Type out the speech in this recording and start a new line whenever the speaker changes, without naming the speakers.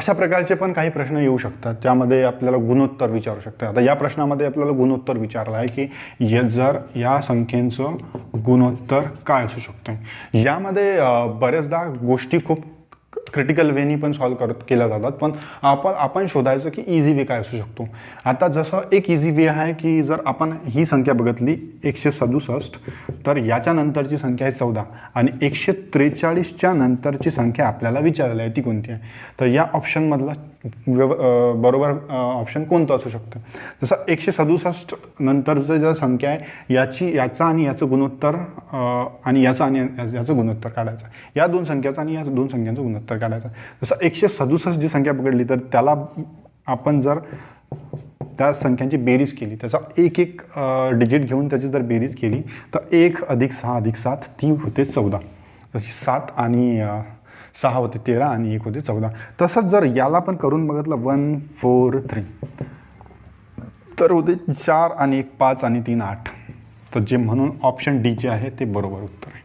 अशा प्रकारचे पण काही प्रश्न येऊ शकतात. त्यामध्ये आपल्याला गुणोत्तर विचारू शकतात. आता या प्रश्नामध्ये आपल्याला गुणोत्तर विचारलं आहे की य जर या संख्येचं गुणोत्तर काय असू शकतं यामध्ये बऱ्याचदा गोष्टी खूप क्रिटिकल वेनी पण सॉल्व करत केल्या जातात. पण आपण आपण शोधायचं की इझी वे काय असू शकतो. आता जसं एक इझी वे आहे की जर आपण ही संख्या बघितली एकशे सदुसष्ट तर याच्यानंतरची संख्या आहे चौदा. आणि एकशे त्रेचाळीसच्या नंतरची संख्या आपल्याला विचारायला आहे ती कोणती आहे? तर या ऑप्शनमधला व्यव बरोबर ऑप्शन कोणतं असू शकतं? जसं एकशे सदुसष्ट नंतरचं ज्या संख्या आहे याची याचा आणि याचं गुणोत्तर आणि याचं आणि याचं गुणोत्तर काढायचं. या दोन संख्याचं आणि या दोन संख्यांचं गुणोत्तर काढायचं. जसं एकशे सदुसष्ट जी संख्या पकडली तर त्याला आपण जर त्या संख्यांची बेरीज केली त्याचा एक एक डिजिट घेऊन त्याची जर बेरीज केली तर एक अधिक सहा अधिक सात ती होते चौदा. जशी सात आणि सहा होते तेरा आणि एक होते चौदा. तसंच जर याला पण करून बघितलं वन फोर थ्री. तर होते चार आणि एक पाच आणि तीन आठ. तर जे म्हणून ऑप्शन डी जे आहे ते बरोबर उत्तर आहे.